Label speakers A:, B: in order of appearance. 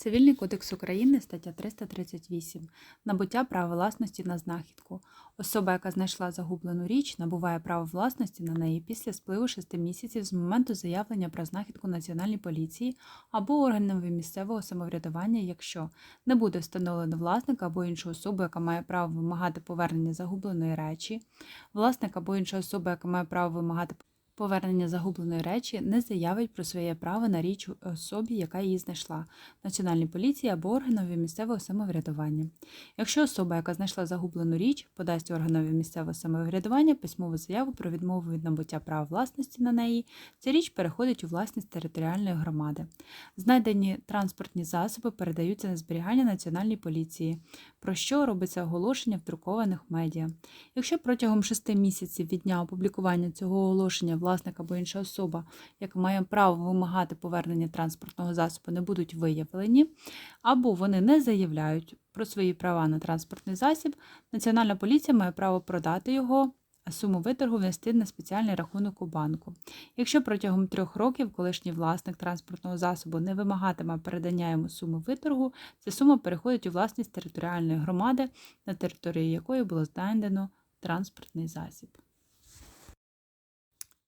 A: Цивільний кодекс України, стаття 338. Набуття права власності на знахідку. Особа, яка знайшла загублену річ, набуває право власності на неї після спливу 6 місяців з моменту заявлення про знахідку Національній поліції або органами місцевого самоврядування, якщо не буде встановлено власника або іншу особу, яка має право вимагати повернення загубленої речі, власник або інша особа, яка має право вимагати повернення загубленої речі, не заявить про своє право на річ особі, яка її знайшла, Національній поліції або органові місцевого самоврядування. Якщо особа, яка знайшла загублену річ, подасть органові місцевого самоврядування письмову заяву про відмову від набуття права власності на неї, ця річ переходить у власність територіальної громади. Знайдені транспортні засоби передаються на зберігання Національній поліції, про що робиться оголошення в друкованих медіа. Якщо протягом шести місяців від дня опублікування цього оголошення власник або інша особа, яка має право вимагати повернення транспортного засобу, не будуть виявлені, або вони не заявляють про свої права на транспортний засіб, Національна поліція має право продати його. а Суму виторгу внести на спеціальний рахунок у банку. Якщо протягом трьох років колишній власник транспортного засобу не вимагатиме передання йому суми виторгу, ця сума переходить у власність територіальної громади, на території якої було знайдено транспортний засіб.